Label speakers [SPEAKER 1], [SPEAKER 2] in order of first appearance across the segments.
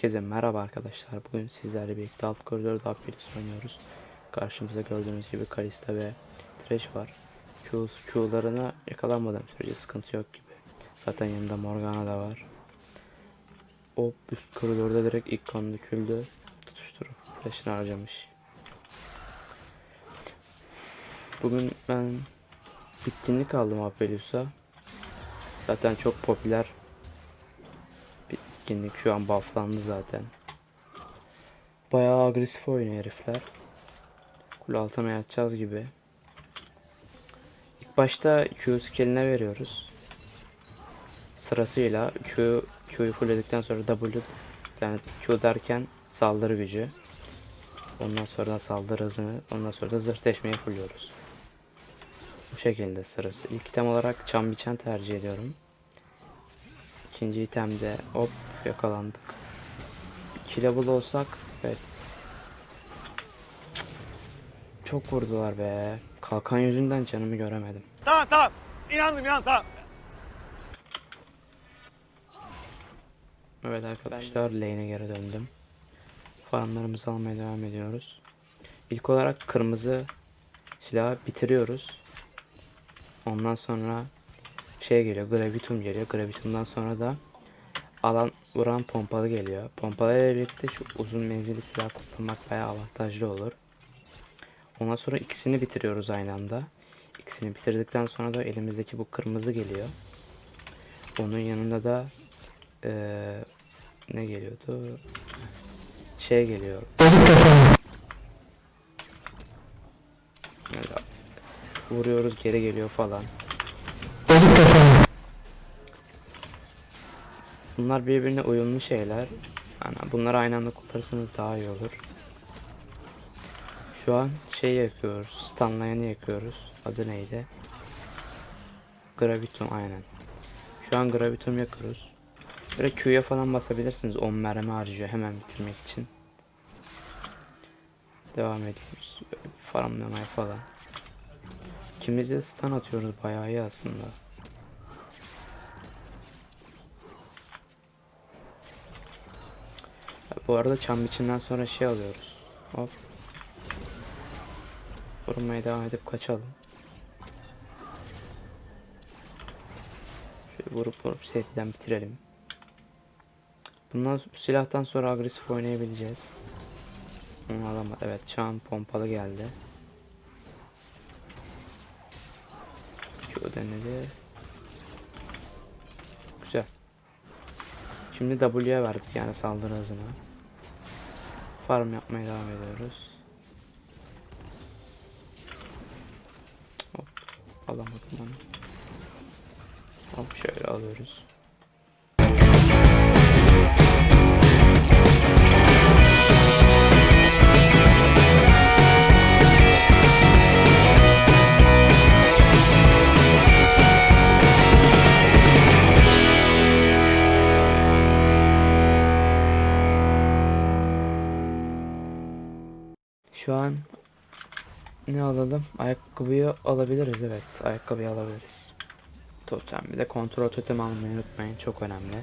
[SPEAKER 1] Herkese merhaba arkadaşlar. Bugün sizlerle birlikte alt koridorda Apelis oynuyoruz. Karşımızda gördüğünüz gibi Kalista ve Thresh var. Q, Q'larına yakalanmadığım sürece sıkıntı yok gibi. Zaten yanında Morgana da var. O üst koridorda direkt ilk kan döküldü. Tutuşturup Thresh'ini harcamış. Bugün ben bitkinlik aldım Apelius'a. Zaten çok popüler bitkinlik şu an bufflandı zaten. Bayağı agresif oynuyor herifler. Kul altına yatacağız gibi. İlk başta Q skill'ine veriyoruz. Sırasıyla Q Q'yu fullledikten sonra W yani Q derken saldırı gücü. Ondan sonra saldırı hızını, ondan sonra da zırh deşmeyi fulluyoruz. Bu şekilde sırası. İlk item olarak çam biçen tercih ediyorum. İkinci itemde hop yakalandık. 2 level olsak evet. Çok vurdular be. Kalkan yüzünden canımı göremedim.
[SPEAKER 2] Tamam tamam. İnandım inan tamam.
[SPEAKER 1] Evet arkadaşlar lane'e geri döndüm. Farmlarımızı almaya devam ediyoruz. İlk olarak kırmızı silahı bitiriyoruz. Ondan sonra şey geliyor, gravitum geliyor. Gravitumdan sonra da alan vuran pompalı geliyor. Pompalı ile birlikte şu uzun menzilli silah kullanmak bayağı avantajlı olur. Ondan sonra ikisini bitiriyoruz aynı anda. İkisini bitirdikten sonra da elimizdeki bu kırmızı geliyor. Onun yanında da eee, ne geliyordu? Şey geliyor. Vuruyoruz geri geliyor falan. Bunlar birbirine uyumlu şeyler. Yani bunları aynı anda kullanırsanız daha iyi olur. Şu an şey yakıyoruz. Stunlayan'ı yakıyoruz. Adı neydi? Gravitum aynen. Şu an Gravitum yakıyoruz. Böyle Q'ya falan basabilirsiniz. 10 mermi harcıyor hemen bitirmek için. Devam ediyoruz. Farmlamaya falan. İkimiz de stun atıyoruz bayağı iyi aslında. Bu arada çam biçimden sonra şey alıyoruz. Hop. Vurmaya devam edip kaçalım. Şöyle vurup vurup seriden bitirelim. Bundan bu silahtan sonra agresif oynayabileceğiz. Onu alamadı. Evet çam pompalı geldi. Q denedi. Güzel. Şimdi W'ye verdik yani saldırı hızına. Farm yapmaya devam ediyoruz. Hop. Alamadım onu. Hop şöyle alıyoruz. Şu an ne alalım? Ayakkabıyı alabiliriz evet. Ayakkabıyı alabiliriz. Totem bir de kontrol totem almayı unutmayın. Çok önemli.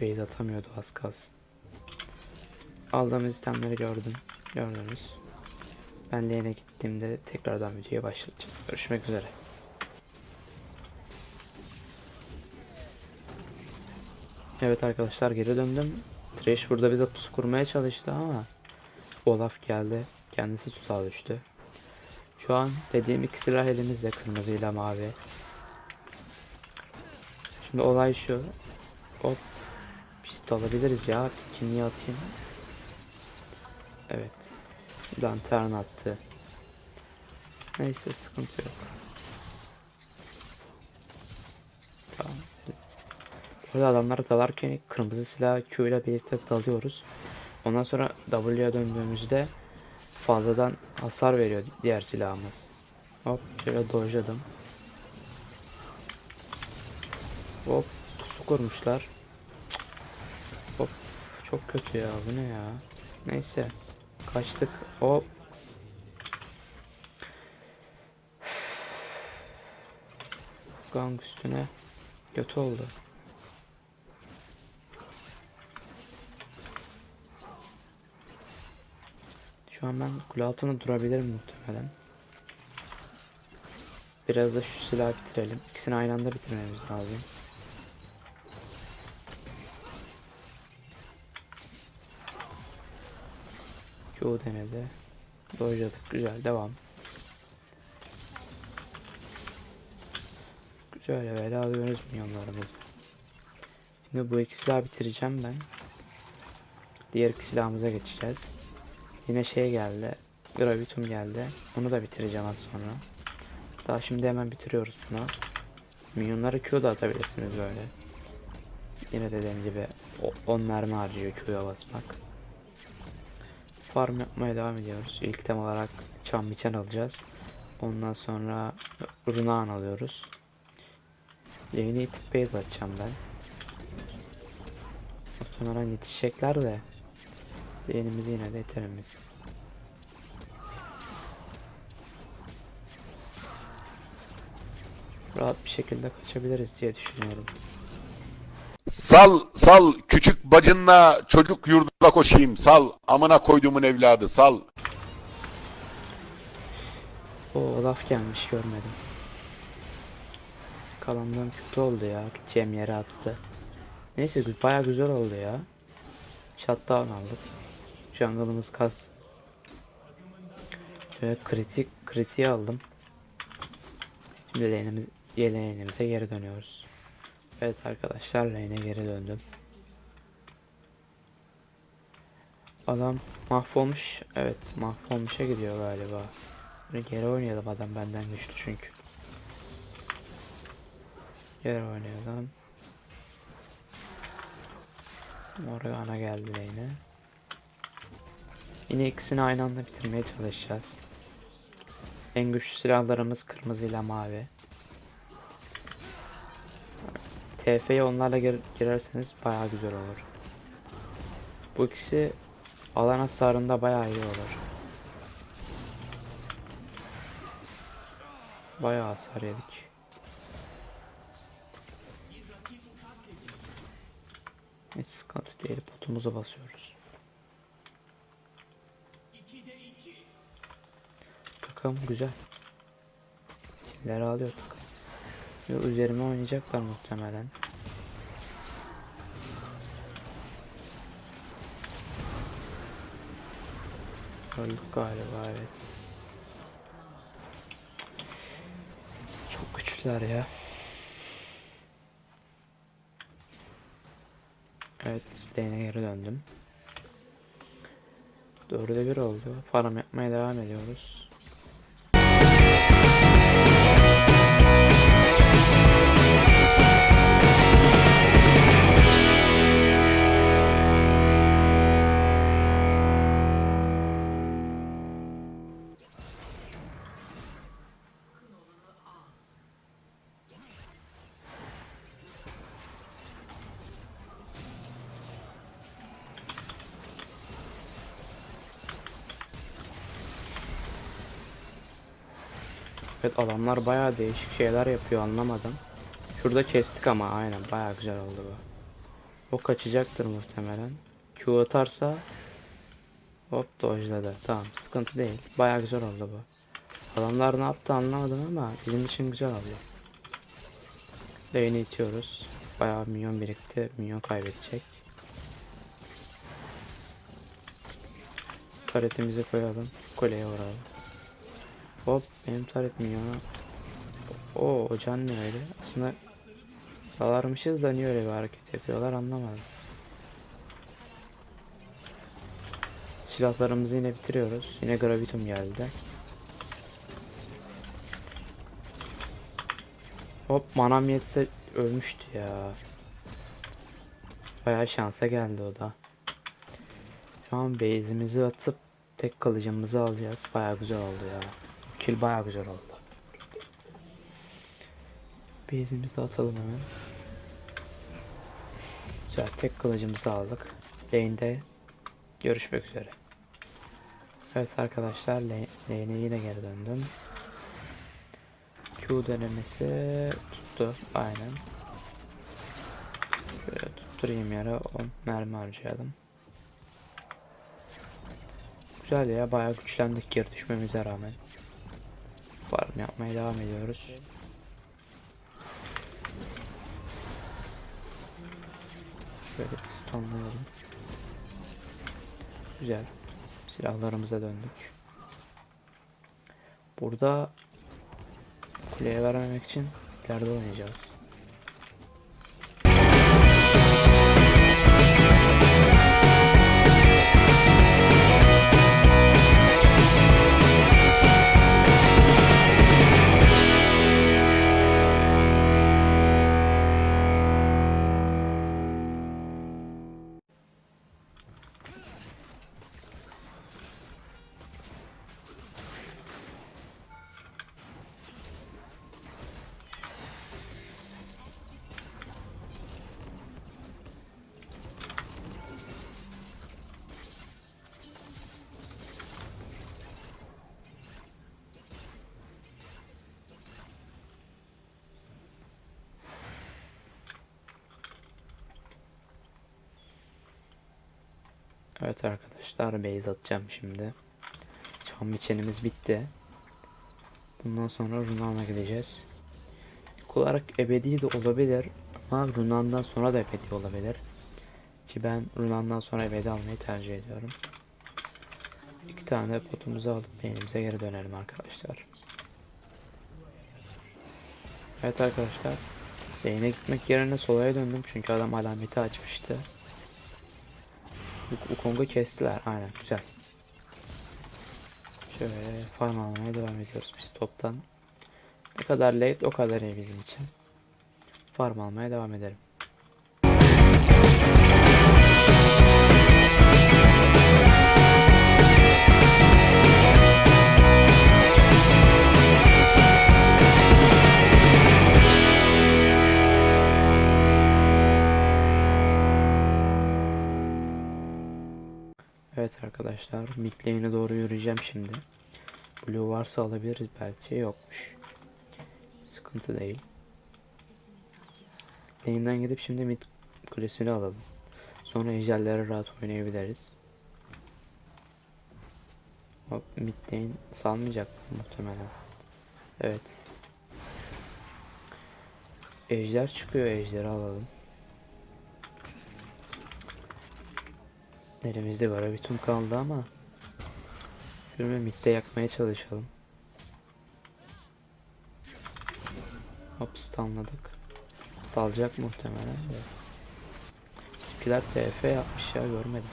[SPEAKER 1] Base atamıyordu az kalsın. Aldığımız itemleri gördüm. Gördünüz. Ben lane'e gittiğimde tekrardan videoya başlayacağım. Görüşmek üzere. Evet arkadaşlar geri döndüm. Trash burada bize pusu kurmaya çalıştı ama Olaf geldi. Kendisi tuzağa düştü. Şu an dediğim iki silah elimizde. Kırmızıyla mavi. Şimdi olay şu. Hop. Pist alabiliriz ya. Kimliği atayım. Evet. Lantern attı. Neyse sıkıntı yok. Tamam. Burada adamlar dalarken kırmızı silah Q ile birlikte dalıyoruz. Ondan sonra W'ye döndüğümüzde fazladan hasar veriyor diğer silahımız. Hop şöyle dojladım. Hop pusu kurmuşlar. Hop çok kötü ya bu ne ya. Neyse kaçtık. Hop. Gang üstüne kötü oldu. Şu an ben kule altında durabilirim muhtemelen. Biraz da şu silahı bitirelim. İkisini aynı anda bitirmemiz lazım. Çoğu denedi. Dojladık. Güzel. Devam. Güzel böyle alıyoruz milyonlarımızı. Şimdi bu iki silahı bitireceğim ben. Diğer iki silahımıza geçeceğiz. Yine şey geldi. Gravitum geldi. Onu da bitireceğim az sonra. Daha şimdi hemen bitiriyoruz bunu. Minyonları Q da atabilirsiniz böyle. Yine dediğim gibi 10 mermi harcıyor Q'ya basmak. Farm yapmaya devam ediyoruz. İlk item olarak çam biçen alacağız. Ondan sonra Runaan alıyoruz. Lane'i itip base atacağım ben. Muhtemelen yetişecekler de Lane'imizi yine de iterim biz. Rahat bir şekilde kaçabiliriz diye düşünüyorum.
[SPEAKER 3] Sal sal küçük bacınla çocuk yurduna koşayım sal amına koyduğumun evladı sal.
[SPEAKER 1] O laf gelmiş görmedim. Kalandan kötü oldu ya. Gideceğim yere attı. Neyse gü- baya güzel oldu ya. Shutdown aldık. Jungle'ımız kas. Şöyle kritik kritiği aldım. Şimdi lane'imiz lane'imize geri dönüyoruz. Evet arkadaşlar lane'e geri döndüm. Adam mahvolmuş. Evet mahvolmuşa gidiyor galiba. Bunu geri oynayalım adam benden güçlü çünkü. Geri oynayalım. Morgana geldi yine. Yine ikisini aynı anda bitirmeye çalışacağız. En güçlü silahlarımız kırmızı ile mavi. TF'ye onlarla gir- girerseniz bayağı güzel olur. Bu ikisi alan hasarında bayağı iyi olur. Bayağı hasar yedik. Hiç sıkıntı değil. Potumuzu basıyoruz. Takım güzel. Kimleri alıyor. Yo, üzerime oynayacaklar muhtemelen. Öldük galiba evet. Çok güçlüler ya. Evet, lane'e geri döndüm. Dörde bir oldu. Farm yapmaya devam ediyoruz. Evet adamlar bayağı değişik şeyler yapıyor anlamadım. Şurada kestik ama aynen bayağı güzel oldu bu. O kaçacaktır muhtemelen. Q atarsa hop dojladı. Tamam sıkıntı değil. Bayağı güzel oldu bu. Adamlar ne yaptı anlamadım ama bizim için güzel oldu. Lane'i itiyoruz. Bayağı minyon birikti. Minyon kaybedecek. Karetimizi koyalım. Kuleye vuralım. Hop benim taret minyonu. O can ne öyle? Aslında salarmışız da niye öyle bir hareket yapıyorlar anlamadım. Silahlarımızı yine bitiriyoruz. Yine gravitum geldi. Hop manam yetse ölmüştü ya. Bayağı şansa geldi o da. Şu an base'imizi atıp tek kalıcımızı alacağız. Bayağı güzel oldu ya. Kill bayağı güzel oldu. Base'imizi atalım hemen. Güzel tek kılıcımızı aldık. Lane'de görüşmek üzere. Evet arkadaşlar lane- lane'e yine geri döndüm. Q denemesi tuttu aynen. Şöyle tutturayım yere 10 mermi harcayalım. güzel ya. Bayağı güçlendik geri düşmemize rağmen. Farm yapmaya devam ediyoruz. Şöyle stunlayalım. Güzel. Silahlarımıza döndük. Burada kuleye vermemek için ileride oynayacağız. Evet arkadaşlar base atacağım şimdi. Çam biçenimiz bitti. Bundan sonra Runan'a gideceğiz. İlk ebedi de olabilir ama Runan'dan sonra da ebedi olabilir. Ki ben Runan'dan sonra ebedi almayı tercih ediyorum. İki tane potumuzu alıp beynimize geri dönelim arkadaşlar. Evet arkadaşlar. Beyne gitmek yerine solaya döndüm çünkü adam alameti açmıştı. Wukong'u kestiler. Aynen güzel. Şöyle farm almaya devam ediyoruz biz toptan. Ne kadar late o kadar iyi bizim için. Farm almaya devam edelim. Evet arkadaşlar mid doğru yürüyeceğim şimdi. Blue varsa alabiliriz belki yokmuş. Sıkıntı değil. Lane'den gidip şimdi mid kulesini alalım. Sonra ejderlere rahat oynayabiliriz. Hop mid lane salmayacak muhtemelen. Evet. Ejder çıkıyor ejderi alalım. Elimizde gravitum kaldı ama Şunu midde yakmaya çalışalım. Hop stunladık. Dalacak muhtemelen. Bizimkiler TF yapmış ya görmedim.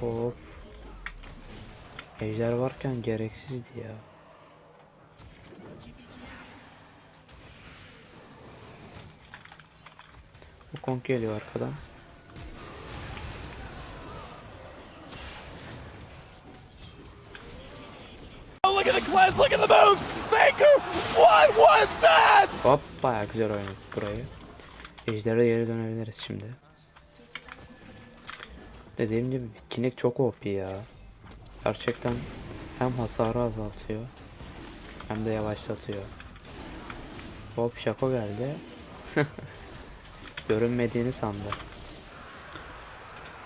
[SPEAKER 1] Hop. Ejder varken gereksizdi ya. Bu Kong geliyor arkadan.
[SPEAKER 2] Oh, look at the cleanse, look at the moves! Faker! What was that?
[SPEAKER 1] Hop bayağı güzel oynadık burayı. Ejder'e geri dönebiliriz şimdi. Dediğim gibi bitkinlik çok OP ya. Gerçekten hem hasarı azaltıyor hem de yavaşlatıyor. Hop şako geldi. Görünmediğini sandı.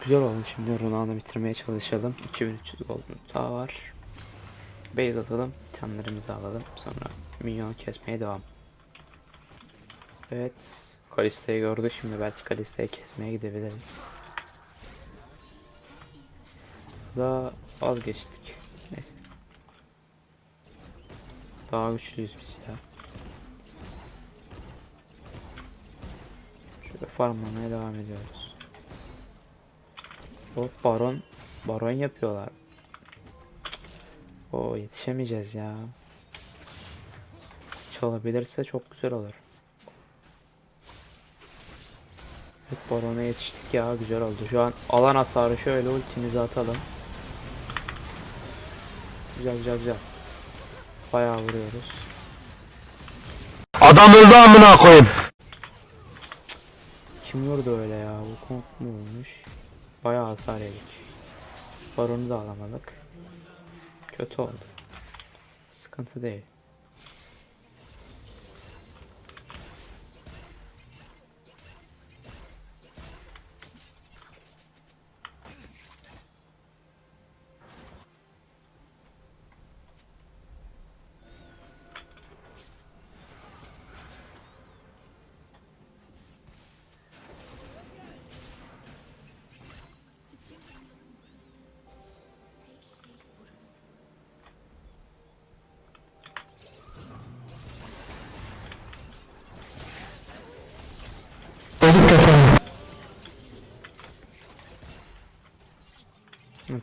[SPEAKER 1] Güzel oldu şimdi Runa'nı bitirmeye çalışalım. 2300 gold'umuz daha var. Base atalım, itemlerimizi alalım. Sonra minyon kesmeye devam. Evet. Kalista'yı gördü şimdi belki Kalista'yı kesmeye gidebiliriz. Da vazgeçtik. Neyse. Daha güçlüyüz biz ya. Şöyle farmlamaya devam ediyoruz. Hop baron. Baron yapıyorlar. O yetişemeyeceğiz ya. Çalabilirse çok güzel olur. Evet barona yetiştik ya güzel oldu. Şu an alan hasarı şöyle ultimizi atalım. Güzel güzel güzel. Bayağı vuruyoruz.
[SPEAKER 2] Adam öldü amına koyayım.
[SPEAKER 1] Kim vurdu öyle ya? Bu Kong mu vurmuş? Bayağı hasar yedik. Baronu da alamadık. Kötü oldu. Sıkıntı değil.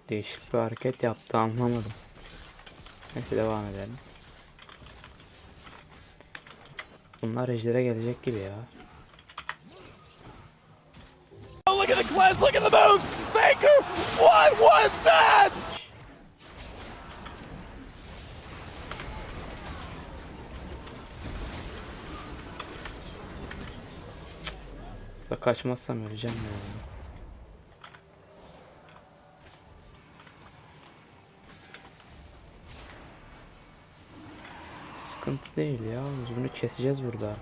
[SPEAKER 1] Değişik bir hareket yaptı anlamadım. Neyse devam edelim. Bunlar ejdere gelecek gibi ya.
[SPEAKER 2] Oh, look at the cleanse. Look at the moves. Faker. What was that?
[SPEAKER 1] Kaçmazsam öleceğim ya. Sıkıntı değil ya. Biz bunu keseceğiz burada.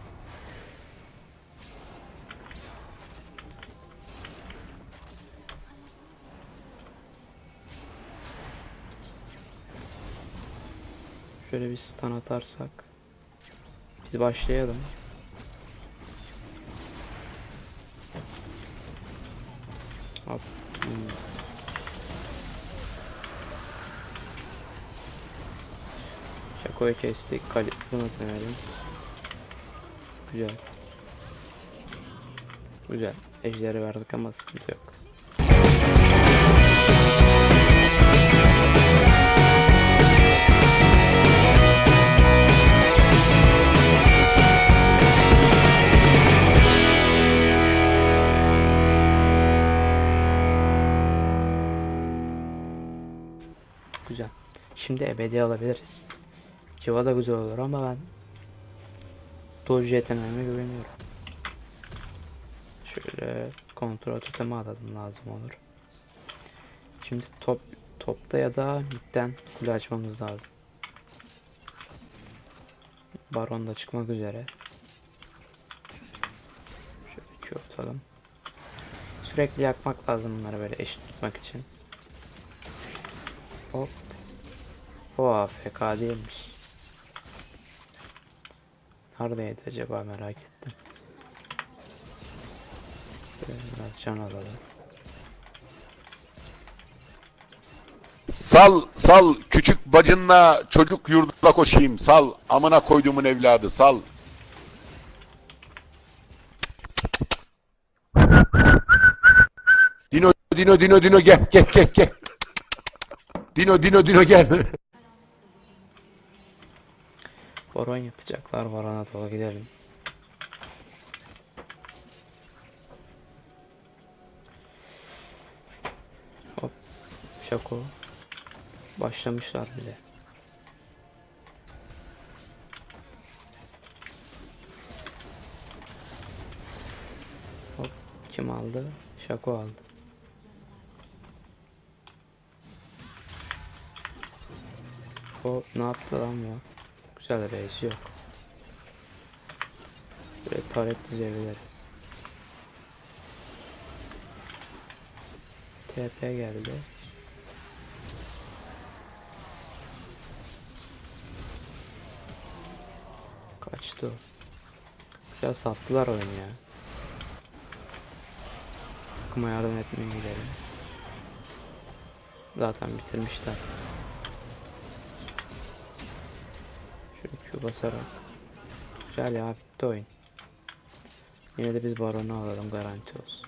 [SPEAKER 1] Şöyle bir stun atarsak. Biz başlayalım. Hop. Hmm. Şakoyu kestik. Kale bunu denedim. Güzel. Güzel. Ejderi verdik ama sıkıntı yok. Güzel. Şimdi ebedi alabiliriz. Civa da güzel olur ama ben Doge yeteneğime güveniyorum. Şöyle kontrol totemi alalım lazım olur. Şimdi top topta ya da midden kule açmamız lazım. Baron da çıkmak üzere. Şöyle Q atalım. Sürekli yakmak lazım bunları böyle eşit tutmak için. Hop. O AFK değilmiş. Neredeydi acaba merak ettim. Biraz can alalım.
[SPEAKER 3] Sal sal küçük bacınla çocuk yurduna koşayım sal amına koyduğumun evladı sal. Dino Dino Dino Dino gel gel gel gel. Dino Dino Dino gel.
[SPEAKER 1] Baron yapacaklar. Baron'a doğru gidelim. Hop. Şako. Başlamışlar bile. Hop. Kim aldı? Şako aldı. O ne yaptı lan bu? Güzel reis yok. Böyle taret dizebiliriz. TP geldi. Kaçtı o. Güzel sattılar oyunu ya. Takıma yardım etmeye gidelim. Zaten bitirmişler. Basarak. Güzel ya bitti oyun. Yine de biz baronu alalım garanti olsun.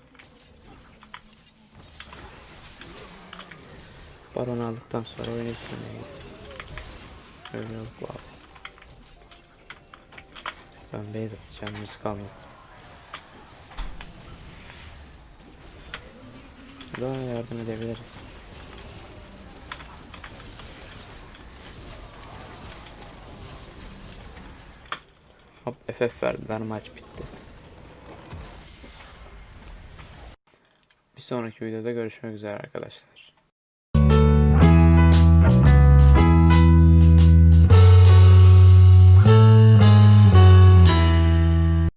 [SPEAKER 1] Baronu aldıktan sonra oyunu bitirmeye. Öyle yok abi. Ben base atacağım risk almadım. Daha yardım edebiliriz. Hop FF verdiler maç bitti. Bir sonraki videoda görüşmek üzere arkadaşlar.